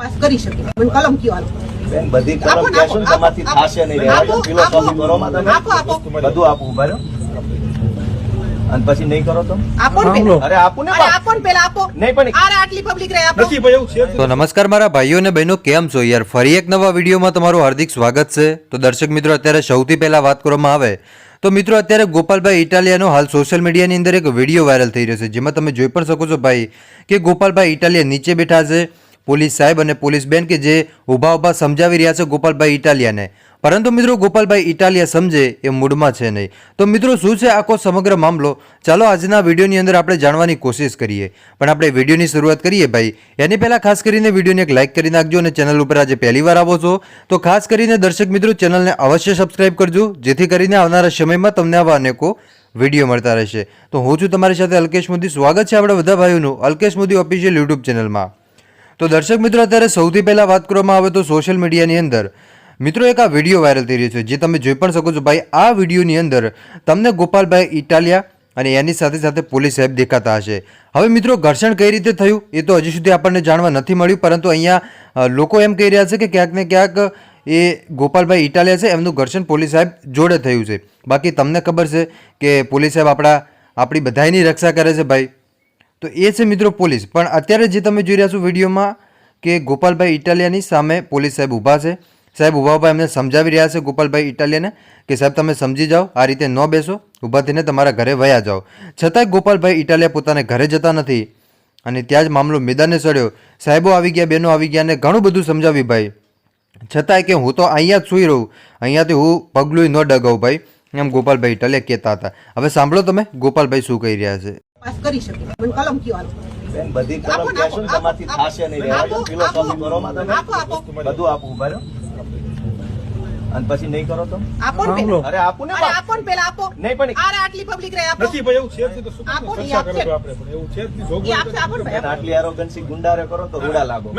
Pass કરી શકે. મને કલમ કયો હાલો બેન બધી કલમ કહેશો તમારથી આપો, નહીં રહેવા. ફિલોસોફી કરો માં તમે આપો, આપો. બધું આપો ઊભા રહ્યો અને પછી નહીં કરો તો? આપો ને અરે આપો ને અરે આપો ને પેલા આપો. નહીં પણ અરે આટલી પબ્લિક રહે આપો. નથી ભાઈ એવું છે તો નમસ્કાર મારા ભાઈઓ અને બહેનો કેમ છો યાર? ફરી એક નવા વિડીયોમાં તમારું હાર્દિક સ્વાગત છે. તો દર્શક મિત્રો અત્યારે સૌથી પહેલા વાત કરવામાં આવે. તો મિત્રો અત્યારે ગોપાલભાઈ ઇટાલિયાનો હાલ સોશિયલ મીડિયાની અંદર એક વીડિયો વાયરલ થઈ રહ્યો છે જેમાં તમે જોઈ પણ શકો છો ભાઈ કે ગોપાલભાઈ ઇટાલિયા નીચે બેઠા છે. પોલીસ સાહેબ અને પોલીસ બેન કે જે ઊભા ઊભા સમજાવી રહ્યા છે ગોપાલભાઈ ઇટાલિયાને. પરંતુ મિત્રો ગોપાલભાઈ ઇટાલિયા સમજે એ મૂડમાં છે નહીં. તો મિત્રો શું છે આખો સમગ્ર મામલો? ચાલો આજના વિડીયોની અંદર આપણે જાણવાની કોશિશ કરીએ. પણ આપણે વિડીયોની શરૂઆત કરીએ ભાઈ. એની પહેલાં ખાસ કરીને વિડીયોને એક લાઇક કરી નાખજો અને ચેનલ ઉપર આજે પહેલી વાર આવો છો, તો ખાસ કરીને દર્શક મિત્રો ચેનલને અવશ્ય સબસ્ક્રાઇબ કરજો, જેથી કરીને આવનારા સમયમાં તમને આવા અનેકો વીડિયો મળતા રહેશે. તો હું છું તમારી સાથે અલ્કેશ મોદી. સ્વાગત છે આપણા બધા ભાઈઓનું અલ્કેશ મોદી ઓફિશિયલ યુટ્યુબ ચેનલમાં. તો દર્શક મિત્રો, અત્યારે સૌથી પહેલાં વાત કરવામાં આવે તો સોશિયલ મીડિયાની અંદર. મિત્રો, એક આ વીડિયો વાયરલ થઈ રહ્યો છે, જે તમે જોઈ પણ શકો છો. ભાઈ, આ વિડીયોની અંદર તમને ગોપાલભાઈ ઇટાલિયા અને એની સાથે સાથે પોલીસ સાહેબ દેખાતા હશે. હવે મિત્રો, ઘર્ષણ કઈ રીતે થયું એ તો હજી સુધી આપણને જાણવા નથી મળ્યું, પરંતુ અહીંયા લોકો એમ કહી રહ્યા છે કે ક્યાંક ને ક્યાંક એ ગોપાલભાઈ ઇટાલિયા છે, એમનું ઘર્ષણ પોલીસ સાહેબ જોડે થયું છે. બાકી તમને ખબર છે કે પોલીસ સાહેબ આપણા, આપણી બધાયની રક્ષા કરે છે ભાઈ. તો એ છે મિત્રો પોલીસ. પણ અત્યારે જે તમે જોઈ રહ્યા છો વિડીયોમાં કે ગોપાલભાઈ ઇટાલિયાની સામે પોલીસ સાહેબ ઊભા છે. સાહેબ ઊભા ઊભા એમને સમજાવી રહ્યા છે ગોપાલભાઈ ઇટાલિયાને કે સાહેબ તમે સમજી જાઓ, આ રીતે ન બેસો, ઊભા થઈને તમારા ઘરે વયા જાઓ. છતાંય ગોપાલભાઈ ઇટાલિયા પોતાને ઘરે જતા નથી. અને ત્યાં જ મામલો મેદાને ચડ્યો સાહેબો આવી ગયા બહેનો આવી ગયા અને ઘણું બધું સમજાવ્યું ભાઈ. છતાંય કે હું તો અહીંયા જ સૂઈ રહું. અહીંયાથી હું પગલું ન ડગાવું ભાઈ, એમ ગોપાલભાઈ ઇટાલિયા કહેતા હતા. હવે સાંભળો તમે ગોપાલભાઈ શું કહી રહ્યા છે. પાસ કરી શકે. મને કલમ કયો આલો બેન બધી કલમ કહેશો તમારથી આપો. નહીં રહેવા ફિલોસોફી કરો માં તમે આપો, આપો. બધું આપો ઊભા અને પછી નહીં કરો તો? આપો ને અરે આપો ને આપો ને પેલા આપો. નહીં પણ અરે આટલી પબ્લિક રહે આપો. નથી ભાઈ એવું છે તો શું આપો ને, આપશે. આપણે પણ. એવું છે જ નહીં આટલી એરોગન્સી ગુંડારે કરો તો રૂડા લાગો.